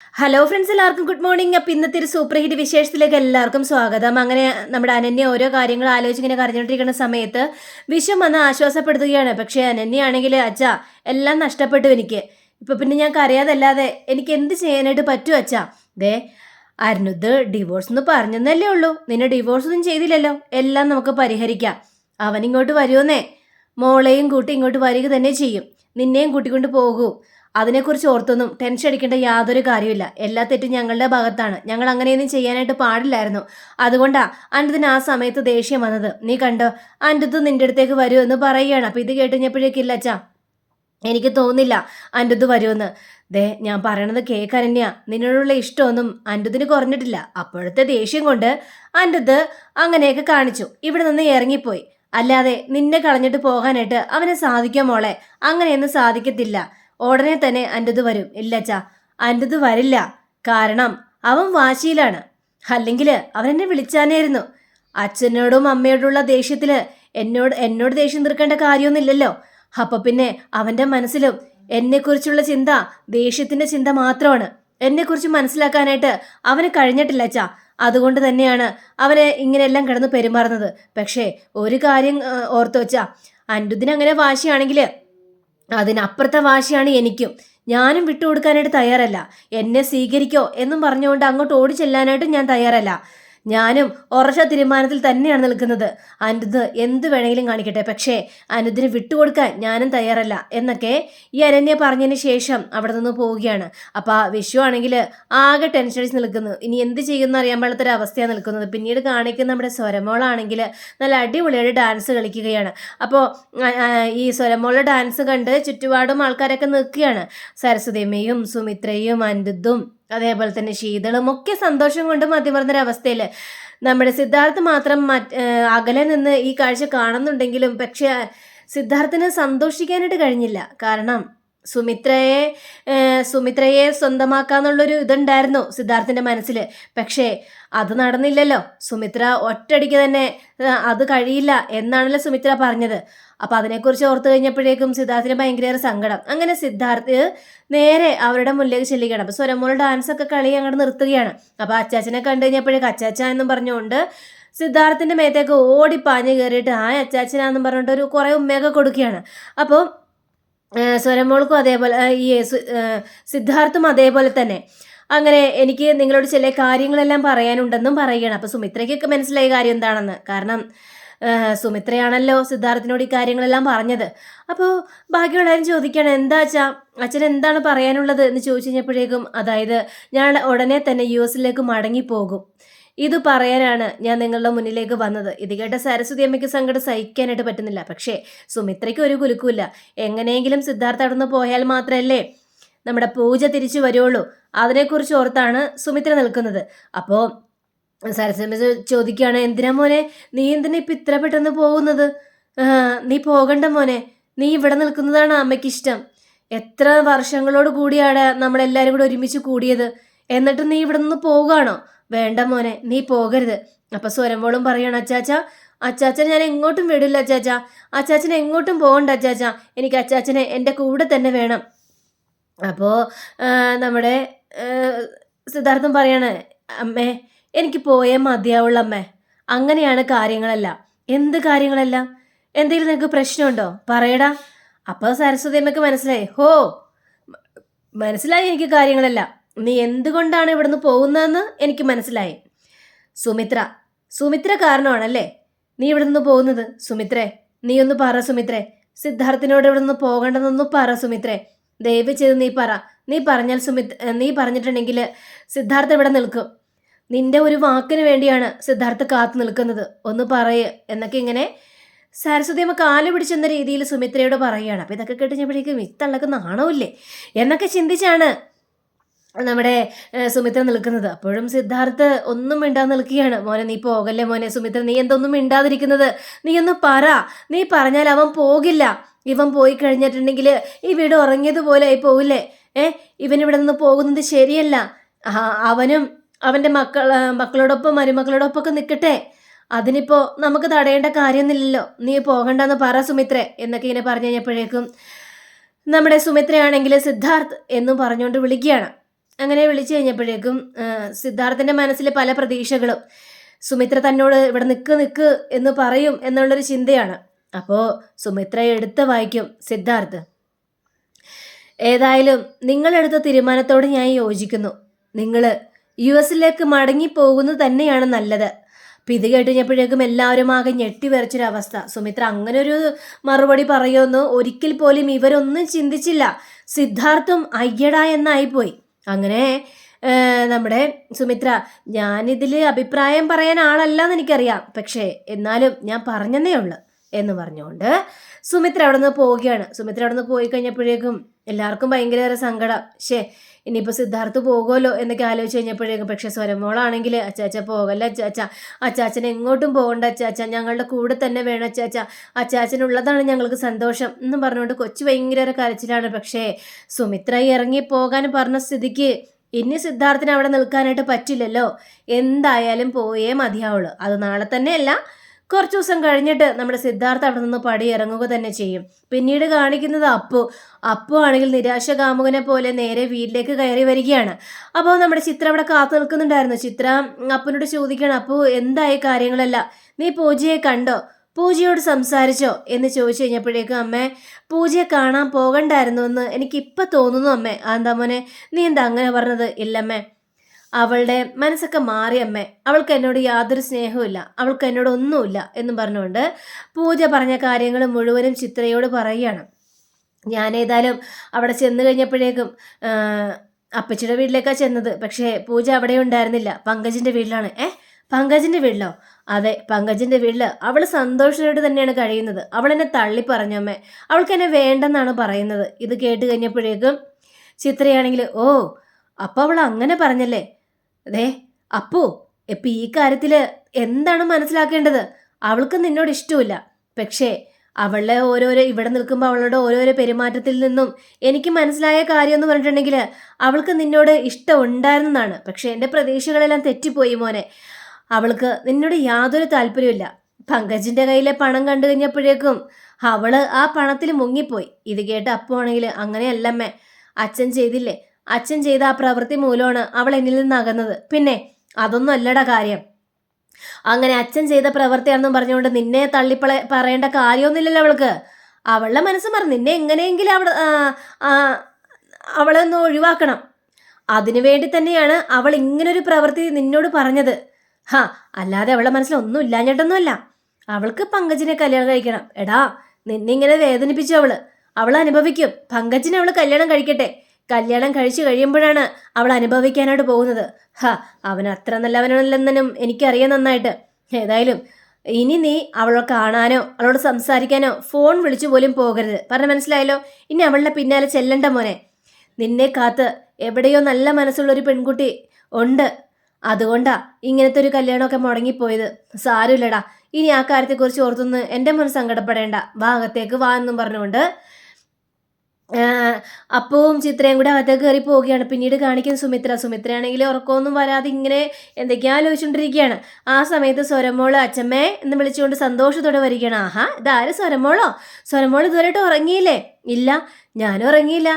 Hello friends എല്ലാവർക്കും good morning അപ്പം ഇന്നത്തെ ഒരു സൂപ്പർ ഹിറ്റ് വിശേഷത്തിലേക്ക് എല്ലാവർക്കും സ്വാഗതം. അങ്ങനെ നമ്മുടെ അനന്യ ഓരോ കാര്യങ്ങൾ ആലോചിച്ചിങ്ങനെ കരഞ്ഞുകൊണ്ടിരിക്കുന്ന സമയത്ത് വിശ്വം വന്ന് ആശ്വാസപ്പെടുത്തുകയാണ്. പക്ഷേ അനന്യയാണെങ്കിൽ അച്ഛ എല്ലാം നഷ്ടപ്പെട്ടു എനിക്ക്. ഇപ്പം പിന്നെ ഞാൻ കരയാതല്ലാതെ എനിക്ക് എന്ത് ചെയ്യാനായിട്ട് പറ്റും അച്ഛാ? ദേ അരുണുദ് ഡിവോഴ്സ് എന്ന് പറഞ്ഞെന്നല്ലേ ഉള്ളൂ. നിന്നെ ഡിവോഴ്സ് ഒന്നും ചെയ്തില്ലല്ലോ. എല്ലാം നമുക്ക് പരിഹരിക്കാം. അവൻ ഇങ്ങോട്ട് വരുമെന്നേ. മോളെയും കൂട്ടി ഇങ്ങോട്ട് വരിക തന്നെ ചെയ്യും. നിന്നെയും കൂട്ടിക്കൊണ്ട് പോകൂ. അതിനെക്കുറിച്ച് ഓർത്തൊന്നും ടെൻഷൻ അടിക്കേണ്ട യാതൊരു കാര്യമില്ല എല്ലാ തെറ്റും ഞങ്ങളുടെ ഭാഗത്താണ്. ഞങ്ങൾ അങ്ങനെയൊന്നും ചെയ്യാനായിട്ട് പാടില്ലായിരുന്നു. അതുകൊണ്ടാ അന്റെതിന് ആ സമയത്ത് ദേഷ്യം വന്നത്. നീ കണ്ടോ അന്റെത് നിന്റെ അടുത്തേക്ക് വരുമോ എന്ന് പറയുകയാണ്. അപ്പം ഇത് കേട്ടുകഴിഞ്ഞപ്പോഴേക്കില്ല അച്ഛാ. എനിക്ക് തോന്നില്ല അന്റെത് വരുമെന്ന്. ദേ ഞാൻ പറയണത് കേൾക്കാൻ തന്നെയാ നിന്നോടുള്ള ഇഷ്ടമൊന്നും അന്റെതിന് കുറഞ്ഞിട്ടില്ല. അപ്പോഴത്തെ ദേഷ്യം കൊണ്ട് അന്റെത് അങ്ങനെയൊക്കെ കാണിച്ചു. ഇവിടെ നിന്ന് ഇറങ്ങിപ്പോയി. അല്ലാതെ നിന്നെ കളഞ്ഞിട്ട് പോകാനായിട്ട് അവനെ സാധിക്കാം മോളെ? അങ്ങനെയൊന്നും സാധിക്കത്തില്ല. ഉടനെ തന്നെ അന്റെത് വരും. ഇല്ലച്ചാ അന്റെത് വരില്ല. കാരണം അവൻ വാശിയിലാണ്. അല്ലെങ്കിൽ അവൻ എന്നെ വിളിച്ചാനായിരുന്നു. അച്ഛനോടും അമ്മയോടുള്ള ദേഷ്യത്തിൽ എന്നോട് എന്നോട് ദേഷ്യം തീർക്കേണ്ട കാര്യമൊന്നുമില്ലല്ലോ. അപ്പൊ പിന്നെ അവന്റെ മനസ്സിലും എന്നെക്കുറിച്ചുള്ള ചിന്ത ദേഷ്യത്തിന്റെ ചിന്ത മാത്രമാണ്. എന്നെക്കുറിച്ച് മനസ്സിലാക്കാനായിട്ട് അവന് കഴിഞ്ഞിട്ടില്ല അച്ഛാ. അതുകൊണ്ട് തന്നെയാണ് അവനെ ഇങ്ങനെയെല്ലാം കിടന്ന് പെരുമാറുന്നത്. പക്ഷേ ഒരു കാര്യം ഓർത്തു വച്ചാ അൻഡുദിന് അങ്ങനെ വാശിയാണെങ്കിൽ അതിനപ്പുറത്തെ വാശിയാണ് എനിക്കും. ഞാനും വിട്ടുകൊടുക്കാനായിട്ട് തയ്യാറല്ല. എന്നെ സ്വീകരിക്കോ എന്നും പറഞ്ഞുകൊണ്ട് അങ്ങോട്ട് ഓടി ചെല്ലാനായിട്ടും ഞാൻ തയ്യാറല്ല. ഞാനും ഉറച്ച തീരുമാനത്തിൽ തന്നെയാണ് നിൽക്കുന്നത്. അനുദ് എന്ത് വേണമെങ്കിലും കാണിക്കട്ടെ. പക്ഷേ അനുദിന് വിട്ടുകൊടുക്കാൻ ഞാനും തയ്യാറല്ല എന്നൊക്കെ ഈ അനന്യ പറഞ്ഞതിന് ശേഷം അവിടെ നിന്ന് പോവുകയാണ്. അപ്പോൾ ആ വിഷു ആണെങ്കിൽ ആകെ ടെൻഷൻ അടിച്ച് നിൽക്കുന്നു. ഇനി എന്ത് ചെയ്യുമെന്ന് അറിയാൻ പാടാത്തൊരു അവസ്ഥയാണ് നിൽക്കുന്നത്. പിന്നീട് കാണിക്കുന്ന നമ്മുടെ സ്വരമോളാണെങ്കിൽ നല്ല അടിപൊളിയായിട്ട് ഡാൻസ് കളിക്കുകയാണ്. അപ്പോൾ ഈ സ്വരമോളുടെ ഡാൻസ് കണ്ട് ചുറ്റുപാടും ആൾക്കാരൊക്കെ നിൽക്കുകയാണ്. സരസ്വതിയമ്മയും സുമിത്രയും അനിതും അതേപോലെ തന്നെ ശീതളും ഒക്കെ സന്തോഷം കൊണ്ട് മതിമറന്നൊരവസ്ഥയിൽ നമ്മുടെ സിദ്ധാർത്ഥ് മാത്രം അകലെ നിന്ന് ഈ കാഴ്ച കാണുന്നുണ്ടെങ്കിലും പക്ഷേ സിദ്ധാർത്ഥിന് സന്തോഷിക്കാനായിട്ട് കഴിഞ്ഞില്ല. കാരണം സുമിത്രയെ സുമിത്രയെ സ്വന്തമാക്കാന്നുള്ളൊരു ഇതുണ്ടായിരുന്നു സിദ്ധാർത്ഥിന്റെ മനസ്സിൽ പക്ഷേ അത് നടന്നില്ലല്ലോ. സുമിത്ര ഒറ്റടിക്ക് തന്നെ അത് കഴിയില്ല എന്നാണല്ലോ സുമിത്ര പറഞ്ഞത്. അപ്പൊ അതിനെക്കുറിച്ച് ഓർത്തു കഴിഞ്ഞപ്പോഴേക്കും സിദ്ധാർത്ഥിന് ഭയങ്കര സങ്കടം. അങ്ങനെ സിദ്ധാർത്ഥ് നേരെ അവരുടെ മുന്നിലേക്ക് ചെല്ലുകയാണ്. അപ്പൊ സ്വരമോൾ ഡാൻസ് ഒക്കെ കളി അങ്ങോട്ട് നിർത്തുകയാണ്. അപ്പൊ അച്ചാച്ചനെ കണ്ടു കഴിഞ്ഞപ്പോഴേക്കും അച്ചാച്ച എന്നും പറഞ്ഞുകൊണ്ട് സിദ്ധാർത്ഥിന്റെ മേത്തേക്ക് ഓടി പാഞ്ഞു കയറിയിട്ട് ആ അച്ചാച്ചനാന്നും പറഞ്ഞിട്ട് ഒരു കുറേ ഉമ്മയൊക്കെ കൊടുക്കുകയാണ്. അപ്പോൾ സ്വരമോൾക്കും അതേപോലെ ഈ സിദ്ധാർത്ഥും അതേപോലെ തന്നെ. അങ്ങനെ എനിക്ക് നിങ്ങളോട് ചില കാര്യങ്ങളെല്ലാം പറയാനുണ്ടെന്നും പറയുകയാണ്. അപ്പോൾ സുമിത്രയ്ക്കൊക്കെ മനസ്സിലായ കാര്യം എന്താണെന്ന്. കാരണം സുമിത്രയാണല്ലോ സിദ്ധാർത്ഥിനോട് ഈ കാര്യങ്ങളെല്ലാം പറഞ്ഞത്. അപ്പോൾ ബാക്കിയുള്ളവരും ചോദിക്കുകയാണ് എന്താ അച്ഛാ? അച്ഛൻ എന്താണ് പറയാനുള്ളത്? എന്ന് ചോദിച്ചു കഴിഞ്ഞപ്പോഴേക്കും അതായത് ഞാൻ ഉടനെ തന്നെ യു എസിലേക്ക് മടങ്ങിപ്പോകും. ഇത് പറയാനാണ് ഞാൻ നിങ്ങളുടെ മുന്നിലേക്ക് വന്നത്. ഇത് കേട്ട സരസ്വതി അമ്മയ്ക്ക് സങ്കടം സഹിക്കാനായിട്ട് പറ്റുന്നില്ല. പക്ഷേ സുമിത്രയ്ക്ക് ഒരു കുലുക്കുമില്ല. എങ്ങനെയെങ്കിലും സിദ്ധാർത്ഥ അവിടെ നിന്ന് പോയാൽ മാത്രമല്ലേ നമ്മുടെ പൂജ തിരിച്ചു വരുള്ളൂ അതിനെക്കുറിച്ച് ഓർത്താണ് സുമിത്ര നിൽക്കുന്നത്. അപ്പോൾ സരസ്വതി ചോദിക്കുകയാണ് എന്തിനാ മോനെ? നീ എന്തിനാ ഇപ്പം ഇത്ര പെട്ടെന്ന് പോകുന്നത്? നീ പോകണ്ട മോനെ. നീ ഇവിടെ നിൽക്കുന്നതാണ് അമ്മയ്ക്ക് ഇഷ്ടം എത്ര വർഷങ്ങളോട് കൂടിയാണ് നമ്മളെല്ലാവരും കൂടെ ഒരുമിച്ച് കൂടിയത്? എന്നിട്ട് നീ ഇവിടെ നിന്ന് പോവുകയാണോ? വേണ്ട മോനെ നീ പോകരുത്. അപ്പൊ സ്വരമ്പോളും പറയണം അച്ചാച്ച അച്ചാച്ചനെ ഞാൻ എങ്ങോട്ടും വിടില്ല അച്ചാച്ച. അച്ചാച്ചനെ എങ്ങോട്ടും പോകണ്ട അച്ചാച്ച. എനിക്ക് അച്ചാച്ചനെ എന്റെ കൂടെ തന്നെ വേണം. അപ്പോൾ നമ്മുടെ സിദ്ധാർത്ഥം പറയാണ് അമ്മേ എനിക്ക് പോയേ മതിയാവുള്ള അമ്മേ. അങ്ങനെയാണ് കാര്യങ്ങളെല്ലാം. എന്ത് കാര്യങ്ങളെല്ലാം? എന്തെങ്കിലും നിനക്ക് പ്രശ്നമുണ്ടോ? പറയടാ. അപ്പോൾ സരസ്വതി അമ്മയ്ക്ക് മനസ്സിലായി ഹോ മനസ്സിലായി എനിക്ക് കാര്യങ്ങളെല്ലാം. നീ എന്തുകൊണ്ടാണ് ഇവിടുന്ന് പോകുന്നതെന്ന് എനിക്ക് മനസ്സിലായി. സുമിത്ര സുമിത്ര കാരണമാണല്ലേ നീ ഇവിടെ നിന്ന് പോകുന്നത്? സുമിത്രേ നീ ഒന്ന് പറ സുമിത്രേ. സിദ്ധാർത്ഥിനോട് ഇവിടെ നിന്ന് പോകണ്ടെന്നൊന്ന് പറ സുമിത്രേ. ദയവ് ചെയ്ത് നീ പറ. നീ പറഞ്ഞാൽ സുമിത് നീ പറഞ്ഞിട്ടുണ്ടെങ്കിൽ സിദ്ധാർത്ഥ ഇവിടെ നിൽക്കും. നിന്റെ ഒരു വാക്കിന് വേണ്ടിയാണ് സിദ്ധാർത്ഥ കാത്തു നിൽക്കുന്നത്. ഒന്ന് പറയ് എന്നൊക്കെ ഇങ്ങനെ സരസ്വതി അമ്മ കാൽ പിടിച്ചെന്ന രീതിയിൽ സുമിത്രയോട് പറയുകയാണ്. അപ്പം ഇതൊക്കെ കേട്ട് കേട്ടുകഴിഞ്ഞപ്പോഴേക്കും ഇത്തള്ളക്ക് നാണമില്ലേ എന്നൊക്കെ ചിന്തിച്ചാണ് നമ്മുടെ സുമിത്ര നിൽക്കുന്നത്. അപ്പോഴും സിദ്ധാർത്ഥ് ഒന്നും മിണ്ടാതെ നിൽക്കുകയാണ്. മോനെ നീ പോകല്ലേ മോനെ? സുമിത്ര നീ എന്തൊന്നും മിണ്ടാതിരിക്കുന്നത്? നീ ഒന്ന് പറ. നീ പറഞ്ഞാൽ അവൻ പോകില്ല. ഇവൻ പോയി കഴിഞ്ഞിട്ടുണ്ടെങ്കിൽ ഈ വീട് ഉറങ്ങിയതുപോലെ ആയി പോകില്ലേ ഇവൻ ഇവിടെ നിന്ന് പോകുന്നത് ശരിയല്ല. അവനും അവന്റെ മക്കൾ മക്കളോടൊപ്പം മരുമക്കളോടൊപ്പം ഒക്കെ നിൽക്കട്ടെ. അതിനിപ്പോ നമുക്ക് തടയേണ്ട കാര്യമൊന്നുമില്ലല്ലോ. നീ പോകണ്ടെന്ന് പറ സുമിത്രേ എന്നൊക്കെ ഇങ്ങനെ പറഞ്ഞു കഴിഞ്ഞപ്പോഴേക്കും നമ്മുടെ സുമിത്രയാണെങ്കിൽ സിദ്ധാർത്ഥ് എന്നും പറഞ്ഞുകൊണ്ട് വിളിക്കുകയാണ്. അങ്ങനെ വിളിച്ചു കഴിഞ്ഞപ്പോഴേക്കും സിദ്ധാർത്ഥന്റെ മനസ്സിൽ പല പ്രതീക്ഷകളും സുമിത്ര തന്നോട് ഇവിടെ നിൽക്ക് നിൽക്ക് എന്ന് പറയും എന്നുള്ളൊരു ചിന്തയാണ്. അപ്പോൾ സുമിത്ര എടുത്ത് വായിക്കും സിദ്ധാർത്ഥ്. ഏതായാലും നിങ്ങളെടുത്ത തീരുമാനത്തോട് ഞാൻ യോജിക്കുന്നു. നിങ്ങൾ യു എസിലേക്ക് മടങ്ങി പോകുന്നത് തന്നെയാണ് നല്ലത്. അപ്പം ഇത് കേട്ട് കഴിഞ്ഞപ്പോഴേക്കും എല്ലാവരും ആകെ ഞെട്ടി വരച്ചൊരവസ്ഥ സുമിത്ര അങ്ങനെ ഒരു മറുപടി പറയുമെന്ന് ഒരിക്കൽ പോലും ഇവരൊന്നും ചിന്തിച്ചില്ല. സിദ്ധാർത്ഥും അയ്യട എന്നായിപ്പോയി. അങ്ങനെ നമ്മുടെ സുമിത്ര ഞാനിതിൽ അഭിപ്രായം പറയാൻ ആളല്ലെന്ന് എനിക്കറിയാം. പക്ഷേ എന്നാലും ഞാൻ പറഞ്ഞതേ ഉള്ളു എന്ന് പറഞ്ഞുകൊണ്ട് സുമിത്ര അവിടെ നിന്ന് പോവുകയാണ്. സുമിത്ര അവിടെ നിന്ന് പോയി കഴിഞ്ഞപ്പോഴേക്കും എല്ലാവർക്കും ഭയങ്കര സങ്കടം. ശേ ഇനിയിപ്പോൾ സിദ്ധാർത്ഥ് പോകുമല്ലോ എന്നൊക്കെ ആലോചിച്ച് കഴിഞ്ഞപ്പോഴേക്കും പക്ഷേ സ്വരമോളാണെങ്കിൽ അച്ചാച്ച പോകല്ല അച്ചാച്ച? അച്ചാച്ചൻ എങ്ങോട്ടും പോകണ്ട അച്ചാച്ച. ഞങ്ങളുടെ കൂടെ തന്നെ വേണം അച്ചാച്ച. അച്ചാച്ചനുള്ളതാണ് ഞങ്ങൾക്ക് സന്തോഷം എന്നും പറഞ്ഞുകൊണ്ട് കൊച്ചു ഭയങ്കര കരച്ചിലാണ്. പക്ഷേ സുമിത്ര ഇറങ്ങി പോകാൻ പറഞ്ഞ സ്ഥിതിക്ക് ഇനി സിദ്ധാർത്ഥിന് അവിടെ നിൽക്കാനായിട്ട് പറ്റില്ലല്ലോ. എന്തായാലും പോയേ മതിയാവുള്ളൂ. അത് നാളെ തന്നെയല്ല കുറച്ച് ദിവസം കഴിഞ്ഞിട്ട് നമ്മുടെ സിദ്ധാർത്ഥ അവിടെ നിന്ന് പടി ഇറങ്ങുക തന്നെ ചെയ്യും. പിന്നീട് കാണിക്കുന്നത് അപ്പു. അപ്പു ആണെങ്കിൽ നിരാശ കാമുകനെ പോലെ നേരെ വീട്ടിലേക്ക് കയറി വരികയാണ്. അപ്പോൾ നമ്മുടെ ചിത്ര അവിടെ കാത്തു നിൽക്കുന്നുണ്ടായിരുന്നു. ചിത്ര അപ്പനോട് ചോദിക്കണം അപ്പു എന്തായി കാര്യങ്ങളല്ല? നീ പൂജയെ കണ്ടോ? പൂജയോട് സംസാരിച്ചോ? എന്ന് ചോദിച്ചു കഴിഞ്ഞപ്പോഴേക്കും അമ്മേ പൂജയെ കാണാൻ പോകണ്ടായിരുന്നു എന്ന് എനിക്കിപ്പോൾ തോന്നുന്നു അമ്മേ. എന്താ മോനെ? നീ എന്താ അങ്ങനെ പറഞ്ഞത്? ഇല്ലമ്മേ. അവളുടെ മനസ്സൊക്കെ മാറി അമ്മേ. അവൾക്ക് എന്നോട് യാതൊരു സ്നേഹവുമില്ല അവൾക്ക് എന്നോട് ഒന്നുമില്ല എന്നും പറഞ്ഞുകൊണ്ട് പൂജ പറഞ്ഞ കാര്യങ്ങൾ മുഴുവനും ചിത്രയോട് പറയുകയാണ്. ഞാൻ ഏതായാലും അവിടെ ചെന്ന് കഴിഞ്ഞപ്പോഴേക്കും അപ്പച്ചിയുടെ വീട്ടിലേക്കാണ് ചെന്നത്. പക്ഷേ പൂജ അവിടെ ഉണ്ടായിരുന്നില്ല. പങ്കജിന്റെ വീട്ടിലാണ്. ഏ പങ്കജിന്റെ വീട്ടിലോ? അതെ പങ്കജിന്റെ വീട്ടിൽ അവൾ സന്തോഷത്തോട് തന്നെയാണ് കഴിയുന്നത്. അവൾ എന്നെ തള്ളി പറഞ്ഞമ്മേ അവൾക്ക് എന്നെ വേണ്ടെന്നാണ് പറയുന്നത്. ഇത് കേട്ട് കഴിഞ്ഞപ്പോഴേക്കും ചിത്രയാണെങ്കിൽ ഓ അപ്പോൾ അവൾ അങ്ങനെ പറഞ്ഞല്ലേ? അതെ അപ്പോ ഇപ്പം ഈ കാര്യത്തിൽ എന്താണ് മനസ്സിലാക്കേണ്ടത്? അവൾക്ക് നിന്നോട് ഇഷ്ടമില്ല പക്ഷേ അവളുടെ ഓരോരോ ഇവിടെ നിൽക്കുമ്പോൾ അവളുടെ ഓരോരോ പെരുമാറ്റത്തിൽ നിന്നും എനിക്ക് മനസ്സിലായ കാര്യം എന്ന് പറഞ്ഞിട്ടുണ്ടെങ്കിൽ അവൾക്ക് നിന്നോട് ഇഷ്ടം ഉണ്ടായിരുന്നതാണ് പക്ഷേ എന്റെ പ്രതീക്ഷകളെല്ലാം തെറ്റിപ്പോയി മോനെ. അവൾക്ക് നിന്നോട് യാതൊരു താല്പര്യമില്ല പങ്കജിന്റെ കയ്യിലെ പണം കണ്ടു കഴിഞ്ഞപ്പോഴേക്കും അവൾ ആ പണത്തിൽ മുങ്ങിപ്പോയി. ഇത് കേട്ട് അപ്പോ ആണെങ്കിൽ അങ്ങനെയല്ലമ്മേ അച്ഛൻ ചെയ്തില്ലേ? അച്ഛൻ ചെയ്ത ആ പ്രവൃത്തി മൂലമാണ് അവൾ എന്നിൽ നിന്ന് അകന്നത്. പിന്നെ അതൊന്നും അല്ലട കാര്യം. അങ്ങനെ അച്ഛൻ ചെയ്ത പ്രവൃത്തിയാണെന്നും പറഞ്ഞുകൊണ്ട് നിന്നെ തള്ളിപ്പള പറയേണ്ട കാര്യമൊന്നുമില്ലല്ലോ അവൾക്ക്. അവളുടെ മനസ്സ് പറഞ്ഞു നിന്നെ എങ്ങനെയെങ്കിലും ആ, അവളെ ഒന്ന് ഒഴിവാക്കണം. അതിനു വേണ്ടി തന്നെയാണ് അവൾ ഇങ്ങനൊരു പ്രവൃത്തി നിന്നോട് പറഞ്ഞത്. ഹാ അല്ലാതെ അവളുടെ മനസ്സിൽ ഒന്നും ഇല്ലാഞ്ഞിട്ടൊന്നുമല്ല. അവൾക്ക് പങ്കജിനെ കല്യാണം കഴിക്കണം. എടാ നിന്നെ ഇങ്ങനെ വേദനിപ്പിച്ചു അവൾ. അവൾ അനുഭവിക്കും. പങ്കജിനെ അവൾ കല്യാണം കഴിക്കട്ടെ. കല്യാണം കഴിച്ചു കഴിയുമ്പോഴാണ് അവൾ അനുഭവിക്കാനായിട്ട് പോകുന്നത്. ഹ അവൻ അത്ര നല്ലവനല്ലെന്നും എനിക്കറിയാം നന്നായിട്ട്. ഏതായാലും ഇനി നീ അവളെ കാണാനോ അവളോട് സംസാരിക്കാനോ ഫോൺ വിളിച്ചു പോലും പോകരുത്. പറഞ്ഞ മനസ്സിലായല്ലോ? ഇനി അവളുടെ പിന്നാലെ ചെല്ലണ്ട മോനെ. നിന്നെ കാത്ത് എവിടെയോ നല്ല മനസ്സുള്ള ഒരു പെൺകുട്ടി ഉണ്ട്. അതുകൊണ്ടാ ഇങ്ങനത്തെ ഒരു കല്യാണമൊക്കെ മുടങ്ങിപ്പോയത്. സാരമില്ലടാ. ഇനി ആ കാര്യത്തെക്കുറിച്ച് ഓർത്തൊന്ന് എന്റെ മുൻ സങ്കടപ്പെടേണ്ട. വാ അകത്തേക്ക് വാ എന്നും പറഞ്ഞുകൊണ്ട് അപ്പവും ചിത്രയും കൂടെ അകത്തേക്ക് കയറി പോവുകയാണ്. പിന്നീട് കാണിക്കുന്ന സുമിത്ര. സുമിത്രയാണെങ്കിൽ ഉറക്കമൊന്നും വരാതെ ഇങ്ങനെ എന്തൊക്കെയാ ആലോചിച്ചുകൊണ്ടിരിക്കുകയാണ്. ആ സമയത്ത് സ്വരമോൾ അച്ഛമ്മേ എന്ന് വിളിച്ചുകൊണ്ട് സന്തോഷത്തോടെ വരികയാണ്. ആഹാ ഇതാര് സ്വരമോളോ? സ്വരമോൾ ഇതുവരെ ഉറങ്ങിയില്ലേ? ഇല്ല ഞാനും ഉറങ്ങിയില്ല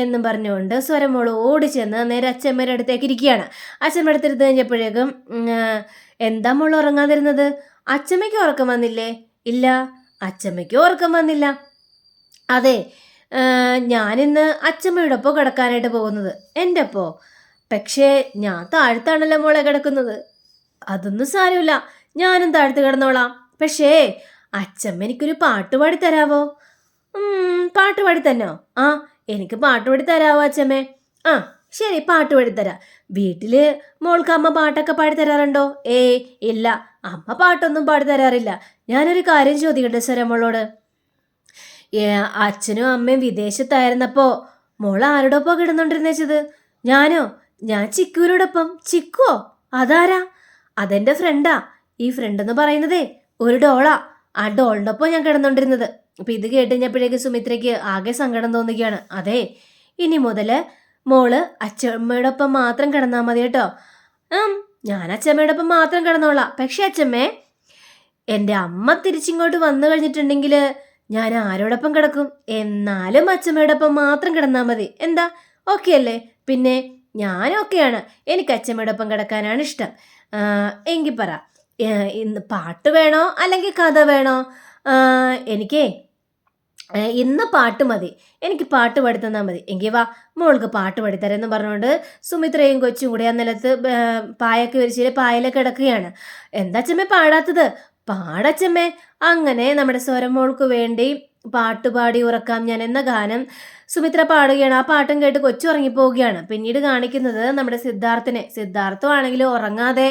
എന്നും പറഞ്ഞുകൊണ്ട് സ്വരമോൾ ഓടി ചെന്ന് നേരെ അച്ഛമ്മയുടെ അടുത്തേക്ക് ഇരിക്കുകയാണ്. അച്ഛമ്മയുടെ അടുത്തിരുന്ന് കഴിഞ്ഞപ്പോഴേക്കും എന്താ മോൾ ഉറങ്ങാതിരുന്നത്? അച്ഛമ്മയ്ക്ക് ഉറക്കം വന്നില്ലേ? ഇല്ല അച്ഛമ്മയ്ക്കും ഉറക്കം വന്നില്ല. അതെ ഞാനിന്ന് അച്ഛമ്മയോടൊപ്പം കിടക്കാനായിട്ട് പോകുന്നത്. എന്റെ ഒപ്പോ പക്ഷേ ഞാൻ താഴ്ത്താണല്ലോ മോളെ കിടക്കുന്നത്. അതൊന്നും സാരമില്ല. ഞാനും താഴ്ത്ത് കിടന്നോളാം. പക്ഷേ അച്ഛമ്മ എനിക്കൊരു പാട്ട് പാടി തരാവോ പാട്ട് പാടി തന്നോ ആ എനിക്ക് പാട്ട് പാടി തരാവോ അച്ഛമ്മേ ആ ശരി പാട്ട് പാടി തരാം വീട്ടിൽ മോൾക്ക് അമ്മ പാട്ടൊക്കെ പാടി തരാറുണ്ടോ ഏയ് ഇല്ല. അമ്മ പാട്ടൊന്നും പാടി തരാറില്ല ഞാനൊരു കാര്യം ചോദിക്കട്ടെ ഏ, അച്ഛനും അമ്മയും വിദേശത്തായിരുന്നപ്പോ മോൾ ആരോടൊപ്പം കിടന്നോണ്ടിരുന്നേച്ചത് ഞാനോ? ഞാൻ ചിക്കുവിനോടൊപ്പം. ചിക്കുവോ? അതാരാ? അതെന്റെ ഫ്രണ്ടാ. ഈ ഫ്രണ്ട് എന്ന് പറയുന്നതേ ഒരു ഡോളാ. ആ ഡോളിന്റെ ഒപ്പം ഞാൻ കിടന്നോണ്ടിരുന്നത്. അപ്പൊ ഇത് കേട്ട് കഴിഞ്ഞപ്പോഴേക്ക് സുമിത്രയ്ക്ക് ആകെ സങ്കടം തോന്നുകയാണ്. അതെ ഇനി മുതൽ മോൾ അച്ഛമ്മയോടൊപ്പം മാത്രം കിടന്നാൽ മതി കേട്ടോ. ഞാൻ അച്ഛമ്മയോടൊപ്പം മാത്രം കിടന്നോളാം. പക്ഷെ അച്ഛമ്മേ എന്റെ അമ്മ തിരിച്ചിങ്ങോട്ട് വന്നു കഴിഞ്ഞിട്ടുണ്ടെങ്കിൽ ഞാൻ ആരോടൊപ്പം കിടക്കും? എന്നാലും അച്ഛമ്മയോടൊപ്പം മാത്രം കിടന്നാൽ മതി. എന്താ? ഓക്കെ അല്ലേ പിന്നെ ഞാനൊക്കെയാണ് എനിക്ക് അച്ഛമ്മയോടൊപ്പം കിടക്കാനാണ് ഇഷ്ടം. എങ്കിൽ പറ. ഇന്ന് പാട്ട് വേണോ? അല്ലെങ്കിൽ കഥ വേണോ? എനിക്കേ ഇന്ന് പാട്ട് മതി. എനിക്ക് പാട്ട് പാടി തന്നാൽ മതി. എങ്കിൽ വാ മോൾക്ക് പാട്ട് പഠിത്തരെന്ന് പറഞ്ഞുകൊണ്ട് സുമിത്രയും കൊച്ചും കൂടി ആ നിലത്ത് പായൊക്കെ വരിച്ചിട്ട് പായലൊക്കെ കിടക്കുകയാണ്. എന്താ അച്ഛമ്മേ പാടാത്തത്? പാടച്ചമ്മേ അങ്ങനെ നമ്മുടെ സ്വരമോൾക്ക് വേണ്ടി പാട്ടുപാടി ഉറക്കാം ഞാൻ എന്ന ഗാനം സുമിത്ര പാടുകയാണ്. ആ പാട്ടും കേട്ട് കൊച്ചു ഉറങ്ങിപ്പോവുകയാണ് പിന്നീട് കാണിക്കുന്നത് നമ്മുടെ സിദ്ധാർത്ഥിനെ. സിദ്ധാർത്ഥമാണെങ്കിൽ ഉറങ്ങാതെ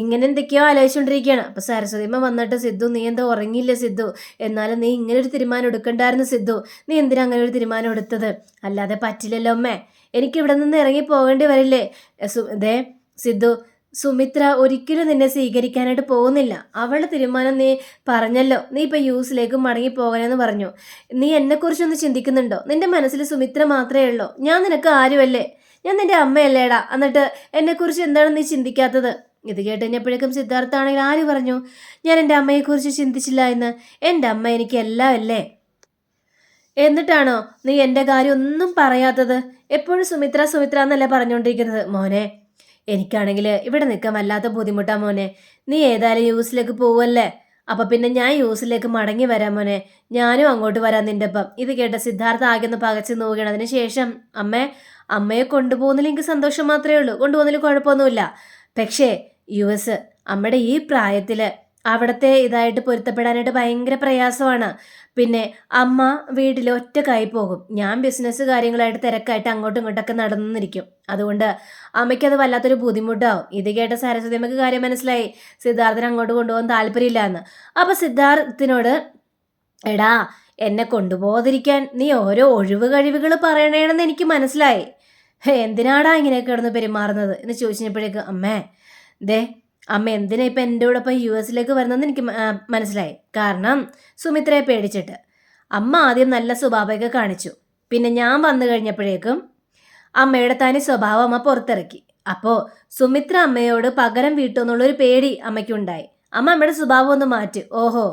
ഇങ്ങനെ എന്തൊക്കെയോ ആലോചിച്ചുകൊണ്ടിരിക്കുകയാണ്. അപ്പൊ സരസ്വതിമ്മ വന്നിട്ട് സിദ്ധു നീ എന്താ ഉറങ്ങിയില്ല സിദ്ധു? എന്നാലും നീ ഇങ്ങനെ ഒരു തീരുമാനം എടുക്കണ്ടായിരുന്നു സിദ്ധു. നീ എന്തിനാ അങ്ങനെ ഒരു തീരുമാനം എടുത്തത്? അല്ലാതെ പറ്റില്ലല്ലോ അമ്മേ. എനിക്ക് ഇവിടെ നിന്ന് ഇറങ്ങി പോകേണ്ടി വരില്ലേ ദേ സിദ്ധു സുമിത്ര ഒരിക്കലും നിന്നെ സ്വീകരിക്കാനായിട്ട് പോകുന്നില്ല. അവളുടെ തീരുമാനം നീ പറഞ്ഞല്ലോ. നീ ഇപ്പൊ യൂസിലേക്ക് മടങ്ങി പോകാനെന്ന് പറഞ്ഞു. നീ എന്നെക്കുറിച്ചൊന്ന് ചിന്തിക്കുന്നുണ്ടോ? നിന്റെ മനസ്സിൽ സുമിത്ര മാത്രമേ ഉള്ളൂ? ഞാൻ നിനക്ക് ആരുമല്ലേ? ഞാൻ നിന്റെ അമ്മയല്ലേടാ. എന്നിട്ട് എന്നെക്കുറിച്ച് എന്താണ് നീ ചിന്തിക്കാത്തത്? ഇത് കേട്ട് കഴിഞ്ഞപ്പോഴേക്കും സിദ്ധാർത്ഥാണെങ്കിൽ ആര് പറഞ്ഞു? ഞാൻ എന്റെ അമ്മയെക്കുറിച്ച് ചിന്തിച്ചില്ല എന്ന്. എന്റെ അമ്മ എനിക്ക് എല്ലാം അല്ലേ? എന്നിട്ടാണോ നീ എന്റെ കാര്യം ഒന്നും പറയാത്തത്? എപ്പോഴും സുമിത്ര സുമിത്ര എന്നല്ലേ പറഞ്ഞുകൊണ്ടിരിക്കുന്നത്? മോനെ എനിക്കാണെങ്കിൽ ഇവിടെ നിൽക്കാൻ വല്ലാത്ത ബുദ്ധിമുട്ടാ മോനെ. നീ ഏതായാലും യൂസിലേക്ക് പോവല്ലേ? അപ്പൊ പിന്നെ ഞാൻ യൂസിലേക്ക് മടങ്ങി വരാം മോനെ. ഞാനും അങ്ങോട്ട് വരാം നിന്റെ ഒപ്പം. ഇത് കേട്ട സിദ്ധാർത്ഥ ആകെ ഒന്ന് പകച്ചു നോക്കണം അതിന് ശേഷം അമ്മേ അമ്മയെ കൊണ്ടുപോകുന്നതിൽ എനിക്ക് സന്തോഷം മാത്രമേ ഉള്ളൂ. കൊണ്ടുപോകുന്നതിൽ കുഴപ്പമൊന്നുമില്ല. പക്ഷേ യു എസ് അമ്മയുടെ ഈ പ്രായത്തിൽ അവിടത്തെ ഇതായിട്ട് പൊരുത്തപ്പെടാനായിട്ട് ഭയങ്കര പ്രയാസമാണ്. പിന്നെ അമ്മ വീട്ടിൽ ഒറ്റക്കായി പോകും. ഞാൻ ബിസിനസ് കാര്യങ്ങളായിട്ട് തിരക്കായിട്ട് അങ്ങോട്ടും ഇങ്ങോട്ടൊക്കെ നടന്നിരിക്കും. അതുകൊണ്ട് അമ്മയ്ക്ക് അത് വല്ലാത്തൊരു ബുദ്ധിമുട്ടാവും. ഇത് കേട്ട സരസ്വതി അമ്മയ്ക്ക് കാര്യം മനസ്സിലായി. സിദ്ധാർത്ഥനെ അങ്ങോട്ട് കൊണ്ടുപോകാൻ താല്പര്യമില്ല എന്ന് അപ്പൊ സിദ്ധാർത്ഥിനോട് എടാ എന്നെ കൊണ്ടുപോകാതിരിക്കാൻ നീ ഓരോ ഒഴിവ് കഴിവുകൾ പറയണേണെന്ന് എനിക്ക് മനസ്സിലായി. എന്തിനാടാ ഇങ്ങനെ കിടന്ന് പെരുമാറുന്നത്? എന്ന് ചോദിച്ചപ്പോഴേക്ക് അമ്മേ ദേ അമ്മ എന്തിനാ ഇപ്പം എന്റെ കൂടെ കൂടൊപ്പം യു എസിലേക്ക് വരുന്നതെന്ന് എനിക്ക് മനസ്സിലായി. കാരണം സുമിത്രയെ പേടിച്ചിട്ട്. അമ്മ ആദ്യം നല്ല സ്വഭാവമൊക്കെ കാണിച്ചു. പിന്നെ ഞാൻ വന്നു കഴിഞ്ഞപ്പോഴേക്കും അമ്മയുടെ തനി സ്വഭാവം അമ്മ പുറത്തിറക്കി. അപ്പോൾ സുമിത്ര അമ്മയോട് പകരം വീട്ടുമെന്നുള്ളൊരു പേടി അമ്മയ്ക്കുണ്ടായി. അമ്മ അമ്മയുടെ സ്വഭാവം ഒന്ന് മാറ്റി. ഓഹോ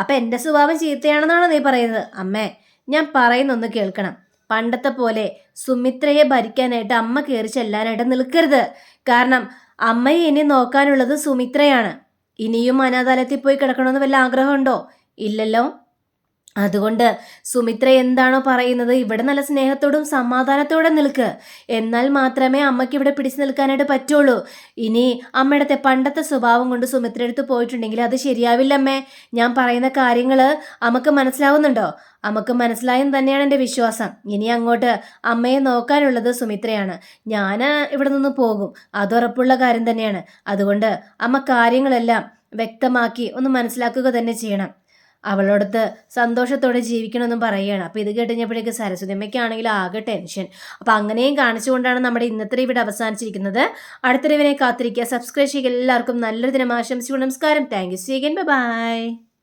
അപ്പം എന്റെ സ്വഭാവം ചീത്തയാണെന്നാണോ നീ പറയുന്നത്? അമ്മേ ഞാൻ പറയുന്നൊന്ന് കേൾക്കണം. പണ്ടത്തെ പോലെ സുമിത്രയെ ഭരിക്കാനായിട്ട് അമ്മ കയറി ചെല്ലാനായിട്ട് നിൽക്കരുത്. കാരണം അമ്മയെ ഇനി നോക്കാനുള്ളത് സുമിത്രയാണ്. ഇനിയും അനാഥാലയത്തിൽ പോയി കിടക്കണമെന്ന് വല്ല ആഗ്രഹമുണ്ടോ? ഇല്ലല്ലോ. അതുകൊണ്ട് സുമിത്ര എന്താണോ പറയുന്നത് ഇവിടെ നല്ല സ്നേഹത്തോടും സമാധാനത്തോടെ നിൽക്ക്. എന്നാൽ മാത്രമേ അമ്മയ്ക്ക് ഇവിടെ പിടിച്ചു നിൽക്കാനായിട്ട് പറ്റുള്ളൂ. ഇനി അമ്മയുടെ പണ്ടത്തെ സ്വഭാവം കൊണ്ട് സുമിത്ര എടുത്ത് പോയിട്ടുണ്ടെങ്കിൽ അത് ശരിയാവില്ല അമ്മേ ഞാൻ പറയുന്ന കാര്യങ്ങൾ അമ്മയ്ക്ക് മനസ്സിലാവുന്നുണ്ടോ? അമ്മയ്ക്ക് മനസ്സിലായെന്ന് തന്നെയാണ് എന്റെ വിശ്വാസം. ഇനി അങ്ങോട്ട് അമ്മയെ നോക്കാനുള്ളത് സുമിത്രയാണ്. ഞാൻ ഇവിടെ നിന്ന് പോകും. അതുറപ്പുള്ള കാര്യം തന്നെയാണ്. അതുകൊണ്ട് അമ്മ കാര്യങ്ങളെല്ലാം വ്യക്തമാക്കി ഒന്ന് മനസ്സിലാക്കുക തന്നെ ചെയ്യണം. അവളോടത്ത് സന്തോഷത്തോടെ ജീവിക്കണമെന്നും പറയുകയാണ്. അപ്പോൾ ഇത് കേട്ടുകഴിഞ്ഞപ്പോഴേക്ക് സരസ്വതിയമ്മയ്ക്കാണെങ്കിൽ ആകെ ടെൻഷൻ. അപ്പോൾ അങ്ങനെയും കാണിച്ചുകൊണ്ടാണ് നമ്മുടെ ഇന്നത്തെ ഇവിടെ അവസാനിച്ചിരിക്കുന്നത്. അടുത്ത ഇവനെ കാത്തിരിക്കുക. സബ്സ്ക്രൈബ് ചെയ്യുക. എല്ലാവർക്കും നല്ലൊരു ദിനം ആശംസിച്ചു നമസ്കാരം. Thank you സീഗൻ by